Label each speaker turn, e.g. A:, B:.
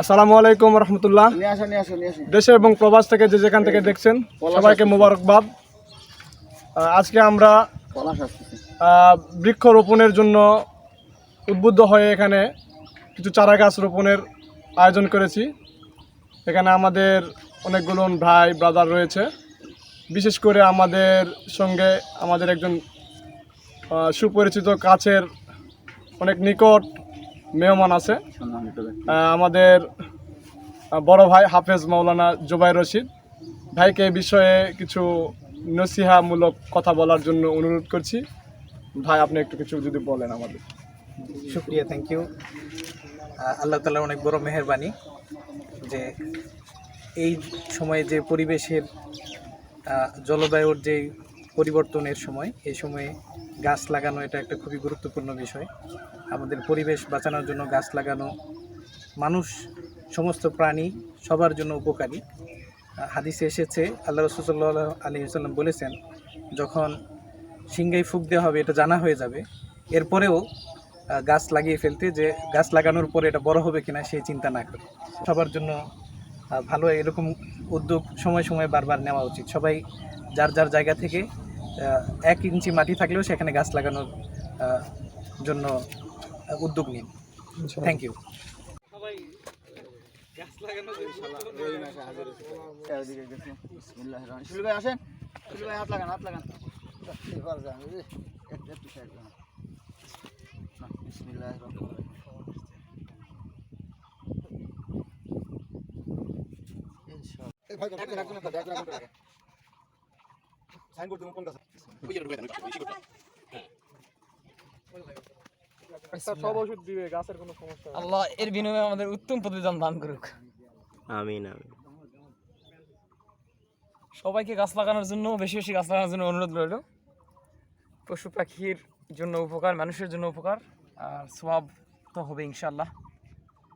A: আসসালামু আলাইকুম রহমতুল্লাহ। দেশে এবং প্রবাস থেকে যে যেখান থেকে দেখছেন সবাইকে মোবারকবাদ। আজকে আমরা বৃক্ষরোপণের জন্য উদ্বুদ্ধ হয়ে এখানে কিছু চারা গাছ রোপণের আয়োজন করেছি। এখানে আমাদের অনেকগুলো ভাই ব্রাদার রয়েছে। বিশেষ করে আমাদের সঙ্গে আমাদের একজন সুপরিচিত কাছের অনেক নিকট মেহমান আছে।
B: সম্মানিত ব্যক্তি।
A: আহ, আমাদের বড় ভাই হাফেজ মাওলানা জুবাই রশিদ ভাইকে এই বিষয়ে কিছু নসিহামূলক কথা বলার জন্য অনুরোধ করছি। ভাই আপনি একটু কিছু যদি বলেন আমাদের।
C: শুক্রিয়া থ্যাংক ইউ আল্লাহ তালার অনেক বড় মেহরবানি যে এই সময়ে যে পরিবেশের জলবায়ুর যে পরিবর্তনের সময়, এই সময়ে গাছ লাগানো এটা একটা খুবই গুরুত্বপূর্ণ বিষয়। আমাদের পরিবেশ বাঁচানোর জন্য গাছ লাগানো, মানুষ, সমস্ত প্রাণী সবার জন্য উপকারী। হাদিসে এসেছে, আল্লাহ রসুল্লাহ আলী সাল্লাম বলেছেন, যখন সিংগাই ফুক দেওয়া হবে এটা জানা হয়ে যাবে, এরপরেও গাছ লাগিয়ে ফেলতে যে গাছ লাগানোর পরে এটা বড় হবে কিনা সেই চিন্তা না করে। সবার জন্য ভালো এরকম উদ্যোগ সময় সময় বারবার নেওয়া উচিত সবাই যার যার জায়গা থেকে এক ইঞ্চি মাটি থাকলেও সেখানে গাছ লাগানোর জন্য উদ্যোগ নিন থ্যাংক ইউ
B: আসেন হাত লাগান হাত লাগান এবার যান এই যে, একটু একটু সাইড লাগান না, বিসমিল্লাহির রহমানির রহিম।
A: সব ওষুধ দিবে গাছের কোনো সমস্যা
D: আল্লাহ এর বিনিময়ে আমাদের উত্তম প্রতিদান দান করুক।
E: আমিন আমিন।
D: সবাইকে গাছ লাগানোর জন্য বেশি বেশি গাছ লাগানোর জন্য অনুরোধ রইল। পশু পাখির জন্য উপকার মানুষের জন্য উপকার আর সব তো হবে ইনশাল্লাহ